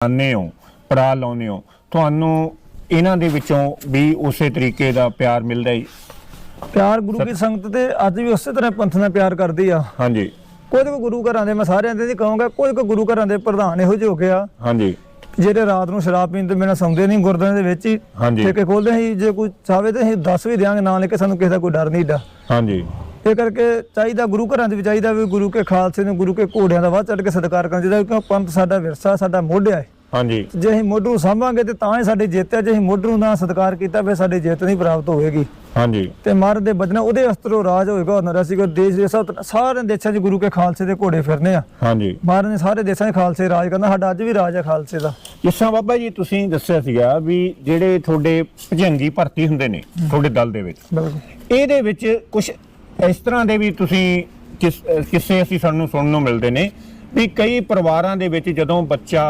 ਆਨੇ ਹੋ ਪੜਾ ਲਾਉਂਦੇ ਹੋ ਤੁਹਾਨੂੰ ਇਹਨਾਂ ਦੇ ਵਿੱਚੋਂ ਵੀ ਉਸੇ ਤਰੀਕੇ ਦਾ ਪਿਆਰ ਮਿਲਦਾ ਹੀ ਪਿਆਰ ਗੁਰੂ ਕੀ ਸੰਗਤ ਤੇ ਅੱਜ ਵੀ ਉਸੇ ਤਰ੍ਹਾਂ ਪੰਥ ਨਾਲ ਪਿਆਰ ਕਰਦੀ ਆ। ਹਾਂਜੀ। ਕੋਈ ਕੋ ਗੁਰੂ ਘਰਾਂ ਦੇ ਮੈਂ ਸਾਰਿਆਂ ਦੇ ਨਹੀਂ ਕਹੂੰਗਾ ਕੋਈ ਕੋ ਗੁਰੂ ਘਰਾਂ ਦੇ ਪ੍ਰਧਾਨ ਇਹੋ ਜਿਹੇ ਹੋ ਗਿਆ ਹਾਂਜੀ। ਜਿਹੜੇ ਰਾਤ ਨੂੰ ਸ਼ਰਾਬ ਪੀਣ ਤੇ ਬਿਨਾਂ ਸੌਂਦੇ ਨਹੀਂ ਗੁਰਦੁਆਰੇ ਦੇ ਵਿੱਚ ਹੀ। ਠੇਕੇ ਖੋਲਦੇ ਸੀ ਜੇ ਕੋਈ ਚਾਹਵੇ ਤੇ ਅਸੀਂ ਦੱਸ ਵੀ ਦਿਆਂਗੇ ਨਾਲ ਲੈ ਕੇ ਸਾਨੂੰ ਕਿਸੇ ਦਾ ਕੋਈ ਡਰ ਨਹੀਂ ਡਾ ਹਾਂਜੀ। ਇਹ ਕਰਕੇ ਚਾਹੀਦਾ ਗੁਰੂ ਘਰਾਂ ਦੇ ਵੀ ਚਾਹੀਦਾ ਵੀ ਗੁਰੂ ਕੇ ਖਾਲਸੇ ਨੂੰ ਗੁਰੂ ਕੇ ਘੋੜਿਆਂ ਦਾ ਵੱਧ ਚੜ ਕੇ ਸਤਿਕਾਰ ਕਰਨਾ ਚਾਹੀਦਾ ਕਿਉਂ ਪੰਥ ਸਾਡਾ ਵਿਰਸਾ ਸਾਡਾ ਮੋਢਿਆ ਹੈ ਹਾਂਜੀ। ਜੇ ਅਸੀਂ ਮੋਢੂ ਨੂੰ ਸਾਂਭਾਂਗੇ ਤੇ ਤਾਂ ਹੀ ਸਾਡੀ ਜਿੱਤ ਹੈ ਜੇ ਅਸੀਂ ਮੋਢੂ ਨੂੰ ਨਾ ਸਤਿਕਾਰ ਕੀਤਾ ਫਿਰ ਸਾਡੀ ਜਿੱਤ ਨਹੀਂ ਪ੍ਰਾਪਤ ਹੋਵੇਗੀ। ਹਾਂਜੀ। ਤੇ ਮਹਾਰਾਜ ਦੇ ਬਚਨ ਉਹਦੇ ਅਸਤਰੋਂ ਰਾਜ ਹੋਏਗਾ ਉਹਨਾਂ ਦਾ ਸੀਗਾ ਦੇਸ਼ ਦੇ ਸਾਰੇ ਦੇਸ਼ਾਂ 'ਚ ਗੁਰੂ ਕੇ ਖਾਲਸੇ ਦੇ ਘੋੜੇ ਫਿਰਨੇ ਆ। ਹਾਂਜੀ। ਮਹਾਰਾਜ ਨੇ ਸਾਰੇ ਦੇਸ਼ਾਂ 'ਚ ਖਾਲਸੇ ਰਾਜ ਕਰਨਾ ਸਾਡਾ ਅੱਜ ਵੀ ਰਾਜ ਹੈ ਖਾਲਸੇ ਦਾ। ਜਿਸ ਬਾਬਾ ਜੀ ਤੁਸੀਂ ਦੱਸਿਆ ਸੀਗਾ ਵੀ ਜਿਹੜੇ ਤੁਹਾਡੇ ਭਜੰਗੀ ਭਰਤੀ ਹੁੰਦੇ ਨੇ ਤੁਹਾਡੇ ਦਲ ਦੇ ਵਿੱਚ। ਬਿਲਕੁਲ। ਇਹਦੇ ਵਿੱਚ ਕੁਝ ਇਸ ਤਰ੍ਹਾਂ ਦੇ ਵੀ ਤੁਸੀਂ ਕਿਸ ਅਹ ਕਿਸੇ ਅਸੀਂ ਸਾਨੂੰ ਸੁਣਨ ਨੂੰ ਮਿਲਦੇ ਨੇ ਵੀ ਕਈ ਪਰਿਵਾਰਾਂ ਦੇ ਵਿੱਚ ਜਦੋਂ ਬੱਚਾ